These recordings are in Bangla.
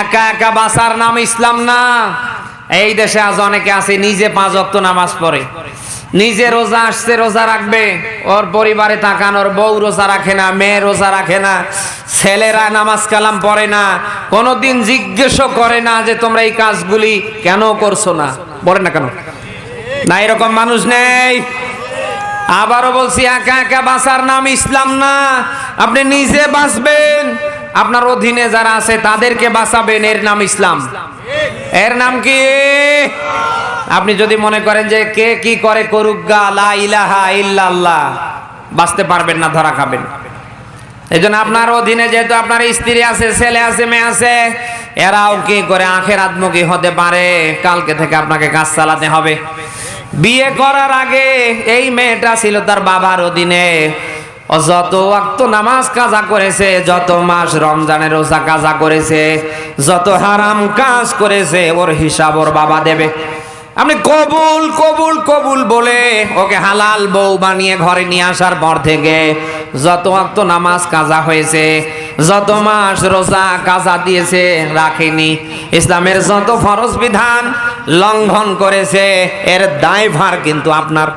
একা একা বাঁচার নাম ইসলাম না। এই দেশে আজ অনেকে আছে, নিজে পাঁচ অক্ত নামাজ পড়ে। নিজে রোজা আসছে, রোজা রাখবে। ওর পরিবারে তাকান, ওর বউ রোজা রাখে না, মেয়ে রোজা রাখে না, ছেলেরা নামাজ কালাম পড়ে না, কোনোদিন জিজ্ঞেসও করে না যে তোমরা এই কাজগুলি কেন করছ না। বলে না কেন? না, এরকম মানুষ নেই। আবারও বলছি, একা একা বাঁচার নাম ইসলাম না। আপনি নিজে বাঁচবেন। আপনার অধীনে যারা আছে, তাদেরকে বাঁচাবেন। এর নাম ইসলাম। এর নাম কি? আপনি যদি মনে করেন যে কে কি করে করুক ইল্লাল্লাহ, বাঁচতে পারবেন না, ধরা খাবেন। এই জন্য আপনার অধীনে যেহেতু আপনার স্ত্রী আছে, ছেলে আছে, মেয়ে আছে, এরাও কি করে আখের আত্মকি হতে পারে? কালকে থেকে আপনাকে কাজ চালাতে হবে। বিয়ে করার আগে এই মেয়েটা ছিল তার বাবার অধীনে। যত ওয়াক্ত নামাজ কাজা করেছে, যত মাস রমজানের রোজা কাজা করেছে, যত হারাম কাজ করেছে, ওর হিসাব ওর বাবা দেবে। আপনি কবুল কবুল কবুল বলে ওকে হালাল বউ বানিয়ে ঘরে নিয়ে আসার পর থেকে যত ওয়াক্ত নামাজ কাজা হয়েছে, যত মাস রোজা কাজা দিয়েছে, রাখেনি। ইসলামের যত ফরজ বিধান লঙ্ঘন করেছে, এর দায়ভার কিন্তু আপনার।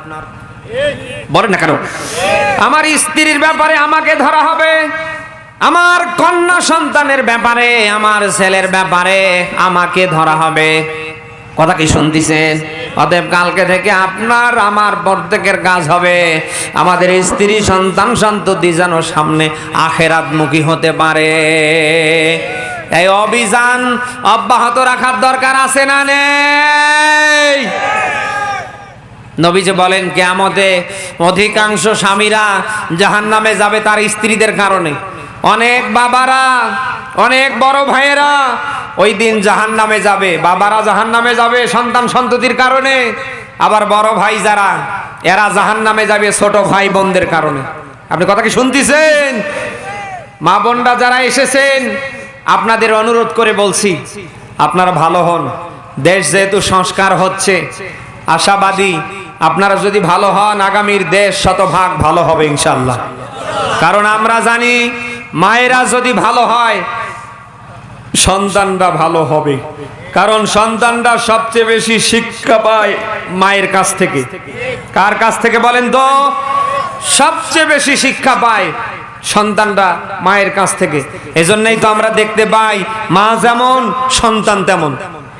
বলেন না কেন? আমার স্ত্রীর ব্যাপারে আমাকে ধরা হবে। আমার কন্যা সন্তানের ব্যাপারে, আমার ছেলের ব্যাপারে আমাকে ধরা হবে। কথা কি শুনতেছেন অতএব কালকে থেকে আপনার, আমার প্রত্যেকের কাজ হবে। আমাদের স্ত্রী, সন্তান, সন্ততি যেন সামনে আখেরাতমুখী হতে পারে। এই অভিযান অব্যাহত রাখার দরকার আছে না নেই? নবীজি বলেন, কেয়ামতে অধিকাংশ স্বামীরা জাহান নামে যাবে তার স্ত্রীদের কারণে। অনেক বাবারা, অনেক বড় ভাইয়েরা ওই দিন জাহান নামে যাবে। বাবারা জাহান নামে যাবে সন্তান সন্ততির কারণে। আবার বড় ভাই যারা, এরা জাহান নামে যাবে ছোট ভাই বোনদের কারণে। আপনি কথা কি শুনতেছেন? মা বোনরা যারা এসেছেন, আপনাদের অনুরোধ করে বলছি, আপনারা ভালো হন। দেশ যেহেতু সংস্কার হচ্ছে, আশাবাদী আপনারা যদি ভালো হন, আগামীর দেশ শতভাগ ভালো হবে ইনশাল্লাহ কারণ আমরা জানি, মায়েরা যদি ভালো হয়, সন্তানরা ভালো হবে। কারণ সন্তানরা সবচেয়ে বেশি শিক্ষা পায় মায়ের কাছ থেকে। কার কাছ থেকে বলেন তো? সবচেয়ে বেশি শিক্ষা পায় সন্তানরা মায়ের কাছ থেকে। এজন্যই তো আমরা দেখতে পাই, মা যেমন, সন্তান তেমন।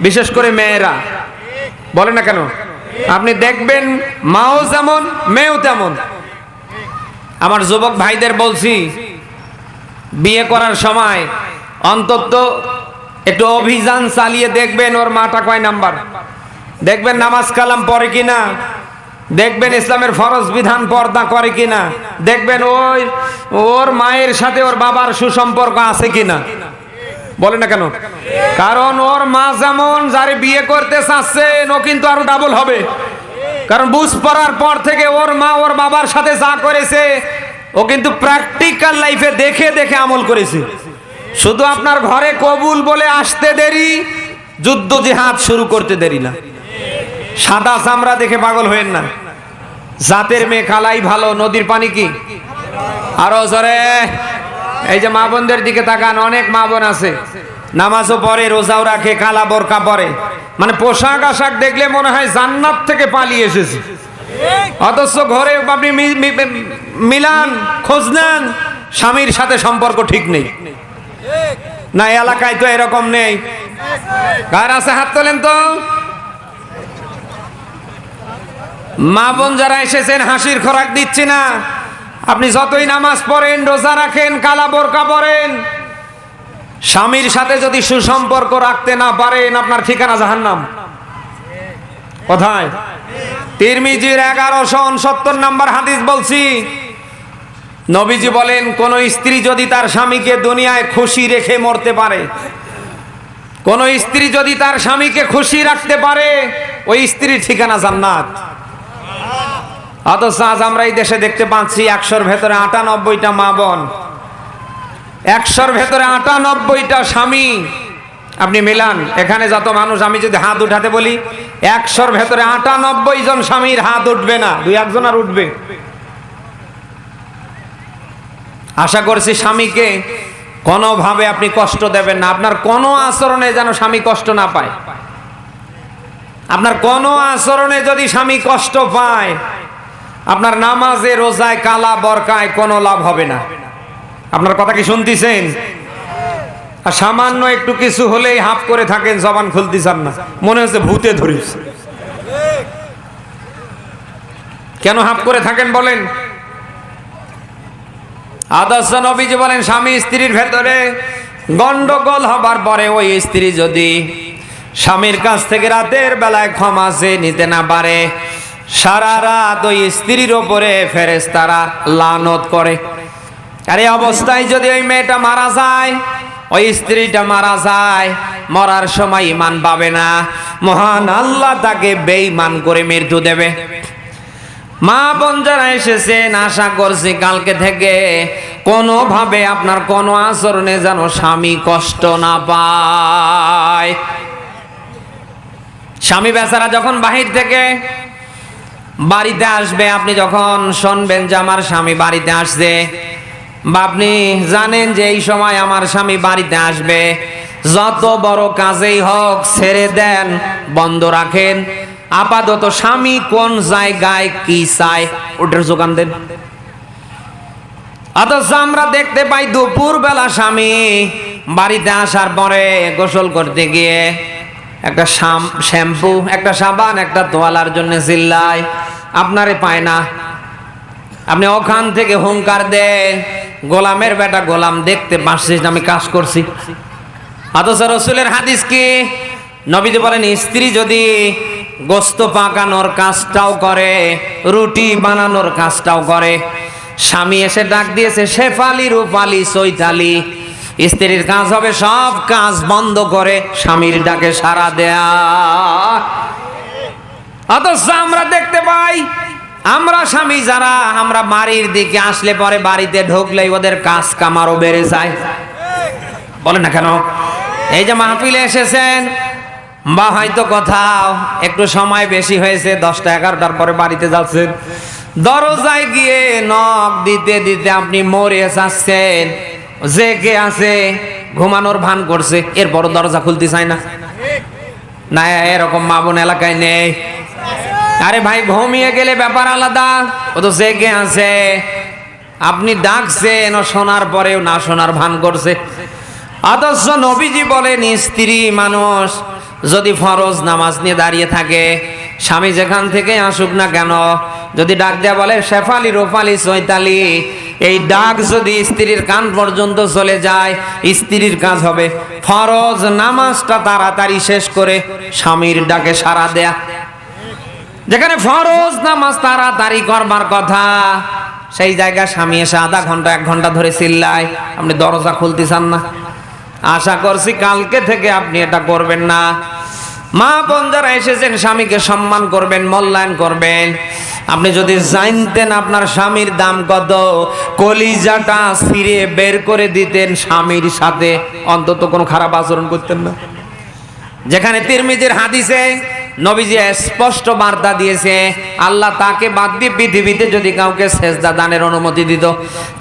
বিশেষ করে মেয়েরা। বলে না কেন? আপনি দেখবেন মাও যেমন, মেয়েও তেমন। আমার যুবক ভাইদের বলছি, বিয়ে করার সময় অন্তত একটু অভিযান চালিয়ে দেখবেন ওর মাটা কয় নাম্বার। দেখবেন নামাজ কালাম পড়ে কিনা, দেখবেন ইসলামের ফরজ বিধান পর্দা করে কিনা, দেখবেন ওই ওর মায়ের সাথে ওর বাবার সুসম্পর্ক আছে কিনা। বলে না কেন? কারণ ওর মা যেমন যারে বিয়ে করতে চাচ্ছেন ও কিন্তু আরও ডাবল হবে। কারণ বুঝ পড়ার পর থেকে ওর মা ওর বাবার সাথে যা করেছে, ও কিন্তু প্র্যাকটিক্যাল লাইফে দেখে দেখে আমল করেছে। শুধু আপনার ঘরে কবুল বলে আসতে দেরি, যুদ্ধ জেহাদ শুরু করতে দেরি না। সাদা চামড়া দেখে পাগল হয়েন না। জাতের মেয়ে কালাই ভালো, নদীর পানি কি? আরও জোরে। এই যে মা বোনদের দিকে তাকান, অনেক মা বোন আছে। নামাজও পড়ে, রোজাও রাখে কালা বোরকা পরে। মানে পোশাক আশাক দেখলে মনে হয় জান্নাত থেকে পালিয়ে এসেছে। অথচ ঘরে আপনি মিলান, খোঁজ নেন, স্বামীর সাথে সম্পর্ক ঠিক নেই। না, এলাকায় তো এরকম নেই। কার আছে, হাত তোলেন তো। মা বোন যারা এসেছেন, হাসির খোরাক দিচ্ছি না। আপনি যতই নামাজ পড়েন, রোজা রাখেন কালা বোরকা পড়েন স্বামীর সাথে যদি সুসম্পর্ক রাখতে না পারেন, আপনার ঠিকানা জাহান্নাম। কোথায়? তিরমিজির এগারোশো উনসত্তর নাম্বার হাদিস বলছি, নবীজি বলেন, কোন স্ত্রী যদি তার স্বামীকে দুনিয়ায় খুশি রেখে মরতে পারে, কোন স্ত্রী যদি তার স্বামীকে খুশি রাখতে পারে, ওই স্ত্রীর ঠিকানা জান্নাত। অথচ আজ আমরা এই দেশে দেখতে পাচ্ছি, একশোর ভেতরে আটানব্বইটা মা বোন। একশোর ভেতরে আটানব্বইটা স্বামী। আপনি মিলান, এখানে যত মানুষ, আমি যদি হাত উঠাতে বলি, একশোর ভেতরে আটানব্বই জন স্বামীর হাত উঠবে না, দুই একজন আর উঠবে। আশা করছি স্বামীকে কোনোভাবে আপনি কষ্ট দেবেন না। আপনার কোনো আচরণে যেন স্বামী কষ্ট না পায়। আপনার কোনো আচরণে যদি স্বামী কষ্ট পায়, আপনার নামাজে, রোজায়, কালা, বরকায় কোনো লাভ হবে না। আপনার কথা কি শুনতেছেন? আর সামান্য একটু কিছু হলেই হাফ করে থাকেন, জবান খুলতেছেন না। মনে হচ্ছে ভূতে ধরিস কেন হাফ করে থাকেন বলেন? আদর্শ নবীজি বলেন, স্বামী স্ত্রীর ভেতরে গন্ডগোল হবার পরে ওই স্ত্রী যদি স্বামীর কাছ থেকে রাতের বেলায় ক্ষমা চেয়ে নিতে না পারে, সারা রাত ওই স্ত্রীর ওপরে ফেরেস তারা লানত করে। আর এই অবস্থায় যদি ওই মেয়েটা মারা যায়, ওই স্ত্রীটা মারা যায়, মরার সময় ইমান পাবে না। মহান আল্লাহ তাকে বেঈমান করে মৃত্যু দেবে। মা বোন যারা এসেছেন, আশা করছি কালকে থেকে কোনোভাবে আপনার কোনো আচরণে যেন স্বামী কষ্ট না পায়। স্বামী বেচারা যখন বাহির থেকে বাড়িতে আসবে, আপনি যখন শুনবেন যে আমার স্বামী বাড়িতে আসছে আপনি জানেন যে এই সময় আমার স্বামী বাড়িতে আসবে। যত বড় কাজেই হোক ছেড়ে দেন, বন্ধ রাখেন। আপাতত স্বামী কোন জায়গায় কি চায়, ওটার যোগান দেন। অথচ আমরা দেখতে পাই দুপুর বেলা স্বামী বাড়িতে আসার পরে গোসল করতে গিয়ে একটা শ্যাম্পু, একটা সাবান, একটা তোয়ালার জন্য চিল্লায়, আপনারে পায় না। আপনি ওখান থেকে হুঙ্কার দেন গোলামের বেটা গোলাম, দেখতে পাচ্ছিস না, আমি কাজ করছি। অথচ রসুলের হাদিস কি? নবীজি বলেন, স্ত্রী যদি গোস্ত পাকানোর কাজটাও করে, রুটি বানানোর কাজটাও করে, স্বামী এসে ডাক দিয়েছে, শেফালি রূপালি চৈতালি, স্ত্রীর কাজ হবে, সব কাজ বন্ধ করে স্বামীর ডাকে সারা দেয়া। অথচ আমরা দেখতে পাই আমরা স্বামী যারা, আমরা বাড়ির দিকে আসলে পরে বাড়িতে ঢুকলেই ওদের কাজ কামারও বেড়ে যায়। বলেন না কেন? এই যে মাহফিলে এসেছেন, বা হয়তো কোথাও একটু সময় বেশি হয়েছে, দশটা এগারোটার পরে বাড়িতে যাচ্ছেন। দরজায় গিয়ে নখ দিতে দিতে আপনি মরে যাচ্ছেন যে কে আছে, ঘুমানোর ভান করছে এরপর দরজা খুলতে চায় না। না, এরকম মা বোন এলাকায় নেই। আরে ভাই, ঘুমিয়ে গেলে ব্যাপার আলাদা। ও তো জেগে আছে। আপনি ডাকছেন, ও শোনার পরেও না শোনার ভান করছে। অথচ নবীজি বলেন, স্ত্রী মানুষ যদি ফরজ নামাজ নিয়ে দাঁড়িয়ে থাকে, স্বামী যেখান থেকে আসুক না কেন, যদি ডাক দেয়া বলে, শেফালি, রোফালি, চৈতালি এই ডাক যদি স্ত্রীর কান পর্যন্ত চলে যায়, স্ত্রীর কাজ হবে। ফরজ নামাজটা তাড়াতাড়ি শেষ করে স্বামীর ডাকে সাড়া দেয়া। যেখানে ফরজ নামাজ তারা তাড়াতাড়ি করবার কথা, সেই জায়গায় স্বামী এসে আধা ঘণ্টা, এক ঘণ্টা ধরে চিল্লায়, আপনি দরজা খুলতে চান না। আশা করছি কালকে থেকে আপনি এটা করবেন না। মা বোন যারা এসেছেন, স্বামীকে সম্মান করবেন, মূল্যায়ন করবেন। আপনি যদি জানতেন আপনার স্বামীর দাম কত, কলিজাটা ছিঁড়ে বের করে দিতেন স্বামীর সাথে, অন্তত কোনো খারাপ আচরণ করতেন না। যেখানে তিরমিজির হাদিসে নবীজি স্পষ্ট বার্তা দিয়েছে, আল্লাহ তাকে বাদ দিয়ে পৃথিবীতে যদি কাউকে সেজদা দানের অনুমতি দিত।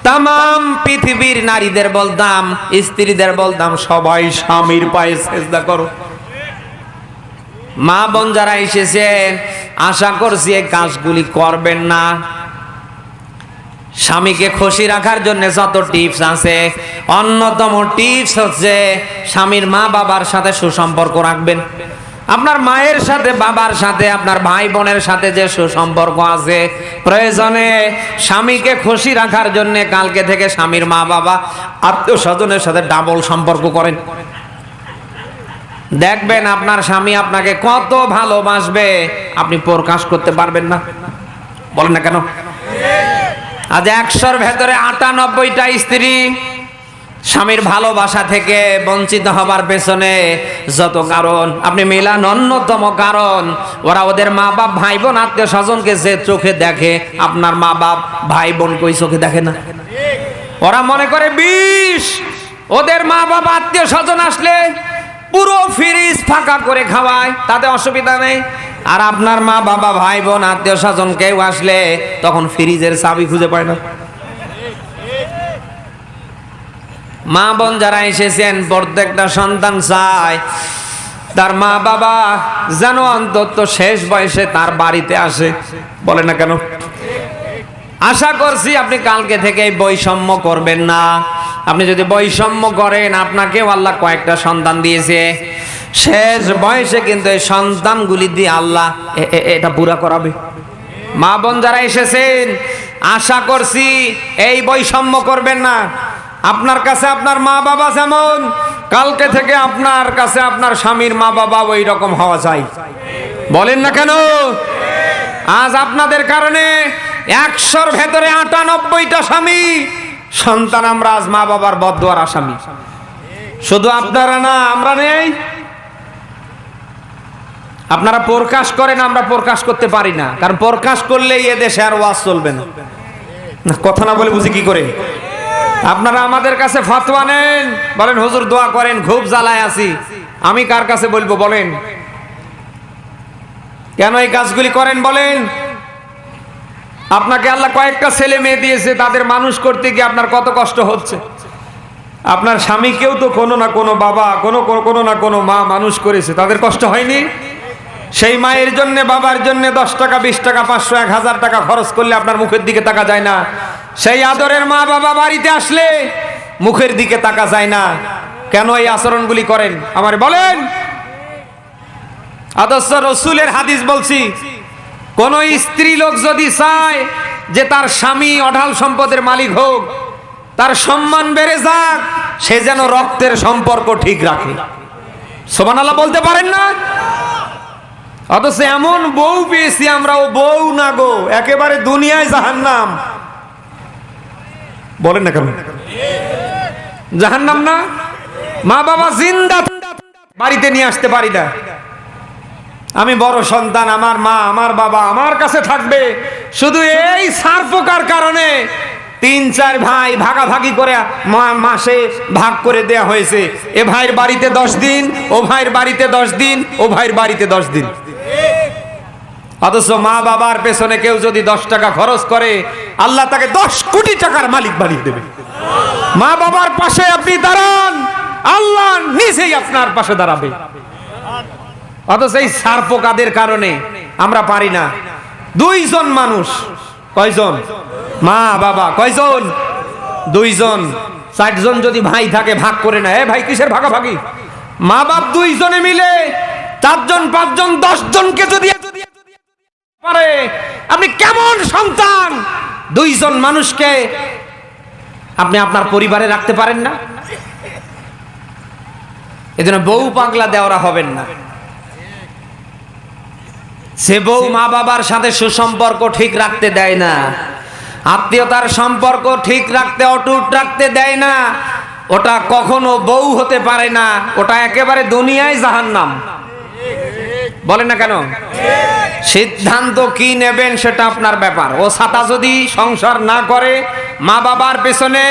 তাম পৃথিবীর নারীদের বলতাম, স্ত্রীদের বলতাম, সবাই স্বামীর পায়ে সেজদা করো। মা বোন যারা এসেছেন আশা করছি এই কাজগুলি করবেন না। স্বামীকে খুশি রাখার জন্য যত টিপস আছে, অন্যতম টিপস হচ্ছে স্বামীর মা বাবার সাথে সুসম্পর্ক রাখবেন। আপনার মায়ের সাথে, বাবার সাথে, আপনার ভাই বোনের সাথে যে সুসম্পর্ক আছে, প্রয়োজনে স্বামীকে খুশি রাখার জন্য কালকে থেকে স্বামীর মা বাবা, আত্মীয় স্বজনের সাথে ডাবল সম্পর্ক করেন। দেখবেন আপনার স্বামী আপনাকে কত ভালোবাসবে, আপনি প্রকাশ করতে পারবেন না। বলেন না কেন? আজ একশোর ভেতরে আটানব্বইটা স্ত্রী স্বামীর ভালোবাসা থেকে বঞ্চিত হবার পেছনে যত কারণ, আপনি মিলান অন্যতম কারণ। ওরা ওদের মা বাপ ভাই বোন আত্মীয় স্বজনকে যে চোখে দেখে, আপনার মা বাপ ভাই বোন কই চোখে দেখে না? ওরা মনে করে, বিষ, ওদের মা বাপ আত্মীয় স্বজন আসলে পুরো ফ্রিজ ফাঁকা করে খাওয়ায়, তাতে অসুবিধা নেই। আর আপনার মা বাবা ভাই বোন আত্মীয় স্বজন কেউ আসলে তখন ফ্রিজের চাবি খুঁজে পায় না। মা বোন যারা এসেছেন, প্রত্যেকটা সন্তান চায়। তার মা বাবা যেন অন্তত শেষ বয়সে তার বাড়িতে আসে। বলে না কেন? আশা করছি আপনি কালকে থেকে বৈষম্য করবেন না। আপনি যদি বৈষম্য করেন, আপনাকেও আল্লাহ কয়েকটা সন্তান দিয়েছে। শেষ বয়সে কিন্তু এই সন্তানগুলি দিয়ে আল্লাহ এটা পুরা করাবে। মা বোন যারা এসেছেন, আশা করছি এই বৈষম্য করবেন না। আপনার কাছে আপনার মা বাবা যেমন কালকে থেকে আপনার কাছে আপনার স্বামীর মা বাবা ওই রকম হওয়া চাই বলেন না কেন? আজ আপনাদের কারণে একশোর ভেতরে আটানব্বইটা স্বামী সন্তান আমরা আজ মা বাবার বদুয়ার আসামি। শুধু আপনারা না আমরা নেই। আপনারা প্রকাশ করেন আমরা প্রকাশ করতে পারি না। কারণ প্রকাশ করলেই এ দেশে আর ওয়াজ চলবে না, কথা না বলে বুঝি কি করে? আপনারা আমাদের কাছে ফতোয়া নেন। বলেন, হুজুর, দোয়া করেন, খুব জ্বালায় আছি। আমি কার কাছে বলব, বলেন। কেন এই কাজগুলি করেন, বলেন? আপনাকে আল্লাহ কয়েকটা ছেলে মেয়ে দিয়েছে, তাদের মানুষ করতে গিয়ে আপনার কত কষ্ট হচ্ছে। আপনার স্বামীকেও তো কোনো না কোনো বাবা, কোনো কোনো- না কোনো মা মানুষ করেছে, তাদের কষ্ট হয়নি? সেই মায়ের জন্য, বাবার জন্য দশ টাকা, বিশ টাকা, পাঁচশো, এক হাজার টাকা খরচ করলে আপনার মুখের দিকে তাকা যায় না। সেই আদরের মা বাবা বাড়িতে আসলে মুখের দিকে তাকা যায় না। কেন এই আচরণগুলি করেন? আমার বলেন। আদর্শ রসুলের হাদিস বলছি, কোন স্ত্রী লোক যদি চায় যে তার স্বামী অঢাল সম্পদের মালিক হোক, তার সম্মান বেড়ে যাক, সে যেন রক্তের সম্পর্ক ঠিক রাখে। সোমান আল্লাহ বলতে পারেন না? অথচ এমন বউ পেয়েছি আমরা ও বউ না গো, একেবারে দুনিয়ায় জাহান্নাম। বলেন না কেন? জাহান্নাম না? মা বাবা জিন্দা বাড়িতে নিয়ে আসতে পারি না। আমি বড় সন্তান, আমার মা, আমার বাবা, আমার কাছে থাকবে। শুধু এই সার পোকার কারণে তিন, চার ভাই ভাগাভাগি করে মাসে ভাগ করে দেয়া হয়েছে। এ ভাইয়ের বাড়িতে দশ দিন, ও ভাইয়ের বাড়িতে দশ দিন, ও ভাইয়ের বাড়িতে দশ দিন। অথচ মা বাবার পেছনে কেউ যদি দশ টাকা খরচ করে, আল্লাহ তাকে দশ কোটি টাকার মালিক বানিয়ে দেবে। মা বাবার পাশে আপনি দাঁড়ান, আল্লাহ নিজেই আপনার পাশে দাঁড়াবে। অথচ এই সারপোকাদের কারণে আমরা পারি না। দুইজন মানুষ, কয়জন? মা বাবা, কয়জন? দুইজন। ষাটজন যদি ভাই থাকে, ভাগ করে না এ ভাই, কিসের ভাগাভাগি? মা বাপ দুইজনে মিলে চারজন, পাঁচজন, দশজনকে যদি পারে। আপনি কেমন সন্তান? দুইজন মানুষকে আপনি আপনার পরিবারে রাখতে পারেন না? এজন্য বউ পাগলা দেওয়া হবেন না। সে বউ মা বাবার সাথে সুসম্পর্ক ঠিক রাখতে দেয় না। আত্মীয়তার সম্পর্ক ঠিক রাখতে, অটুট রাখতে দেয় না। ওটা কখনো বউ হতে পারে না। ওটা একেবারে দুনিয়ায় জাহান্নাম। বলেন না কেন? সিদ্ধান্ত কি নেবেন সেটা আপনার ব্যাপার। ও ছাতা যদি সংসার না করে, মা বাবার পেছনে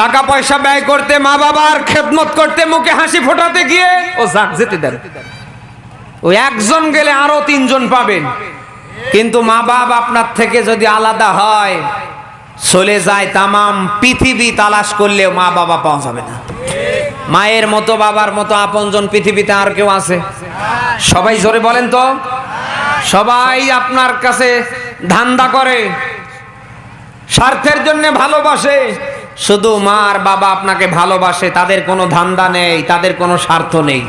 টাকা পয়সা ব্যয় করতে, মা বাবার খেদমত করতে, মুখে হাসি ফোটাতে গিয়ে ও যাক, যেতে দেন। ও একজন গেলে আরও তিনজন পাবেন। কিন্তু মা বাপ আপনার থেকে যদি আলাদা হয়, চলে যায় তামাম পৃথিবী তালাশ করলেও মা বাবা পাওয়া যাবে না। মায়ের মতো, বাবার মতো, আপনজন পৃথিবীতে আর কেউ আছে? সবাই জোরে বলেন তো। সবাই আপনার কাছে ধান্দা করে, স্বার্থের জন্য ভালোবাসে। শুধু মা আর বাবা আপনাকে ভালোবাসে, তাদের কোনো ধান্দা নেই, তাদের কোনো স্বার্থ নেই।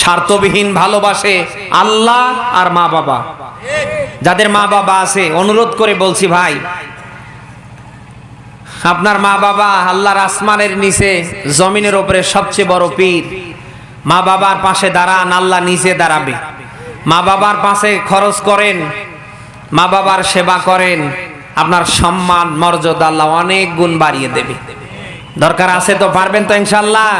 স্বার্থবিহীন ভালোবাসে আল্লাহ আর মা বাবা। যাদের মা বাবা আছে, অনুরোধ করে বলছি ভাই আপনার মা বাবা আল্লাহর আসমানের নিচে, জমিনের ওপরে সবচেয়ে বড় পীর। মা বাবার পাশে দাঁড়ান, আল্লাহ নিচে দাঁড়াবে। মা বাবার পাশে খরচ করেন, মা বাবার সেবা করেন, আপনার সম্মান, মর্যাদা আল্লাহ অনেক গুণ বাড়িয়ে দেবে। দরকার আছে তো পারবেন তো ইনশাল্লাহ